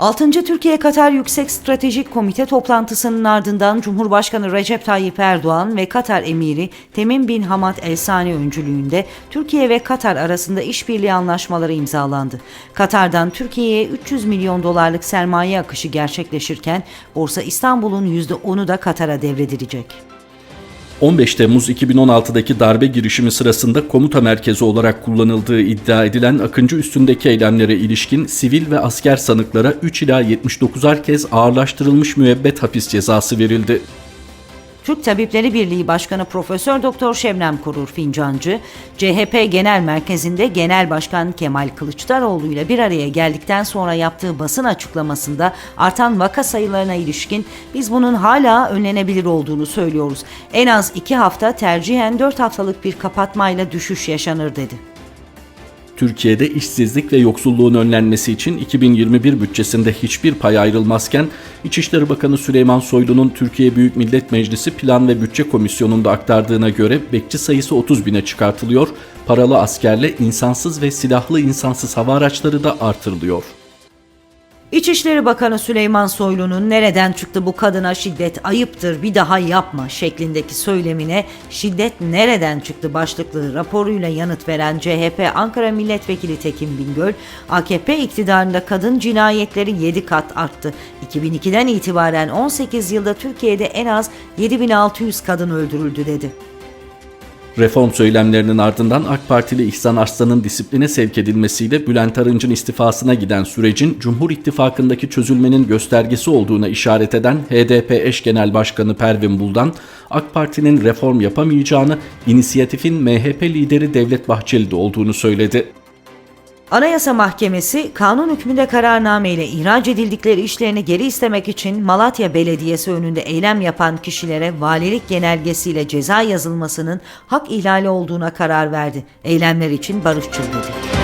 6. Türkiye-Katar Yüksek Stratejik Komite toplantısının ardından Cumhurbaşkanı Recep Tayyip Erdoğan ve Katar Emiri Temim bin Hamad El Sani öncülüğünde Türkiye ve Katar arasında işbirliği anlaşmaları imzalandı. Katar'dan Türkiye'ye 300 milyon dolarlık sermaye akışı gerçekleşirken Borsa İstanbul'un %10'u da Katar'a devredilecek. 15 Temmuz 2016'daki darbe girişimi sırasında komuta merkezi olarak kullanıldığı iddia edilen Akıncı üstündeki eylemlere ilişkin sivil ve asker sanıklara 3 ila 79'ar kez ağırlaştırılmış müebbet hapis cezası verildi. Türk Tabipleri Birliği Başkanı Profesör Doktor Şebnem Korur Fincancı, CHP Genel Merkezi'nde Genel Başkan Kemal Kılıçdaroğlu ile bir araya geldikten sonra yaptığı basın açıklamasında artan vaka sayılarına ilişkin biz bunun hala önlenebilir olduğunu söylüyoruz. En az iki hafta tercihen dört haftalık bir kapatmayla düşüş yaşanır dedi. Türkiye'de işsizlik ve yoksulluğun önlenmesi için 2021 bütçesinde hiçbir pay ayrılmazken İçişleri Bakanı Süleyman Soylu'nun Türkiye Büyük Millet Meclisi Plan ve Bütçe Komisyonu'nda aktardığına göre bekçi sayısı 30 bine çıkartılıyor, paralı askerle insansız ve silahlı insansız hava araçları da artırılıyor. İçişleri Bakanı Süleyman Soylu'nun nereden çıktı bu kadına şiddet ayıptır bir daha yapma şeklindeki söylemine şiddet nereden çıktı başlıklı raporuyla yanıt veren CHP Ankara Milletvekili Tekin Bingöl, AKP iktidarında kadın cinayetleri 7 kat arttı. 2002'den itibaren 18 yılda Türkiye'de en az 7600 kadın öldürüldü dedi. Reform söylemlerinin ardından AK Partili İhsan Arslan'ın disipline sevk edilmesiyle Bülent Arınç'ın istifasına giden sürecin Cumhur İttifakı'ndaki çözülmenin göstergesi olduğuna işaret eden HDP eş genel başkanı Pervin Buldan, AK Parti'nin reform yapamayacağını, inisiyatifin MHP lideri Devlet Bahçeli'de olduğunu söyledi. Anayasa Mahkemesi kanun hükmünde kararname ile ihraç edildikleri işlerini geri istemek için Malatya Belediyesi önünde eylem yapan kişilere valilik genelgesiyle ceza yazılmasının hak ihlali olduğuna karar verdi. Eylemler için barışçıl dedi.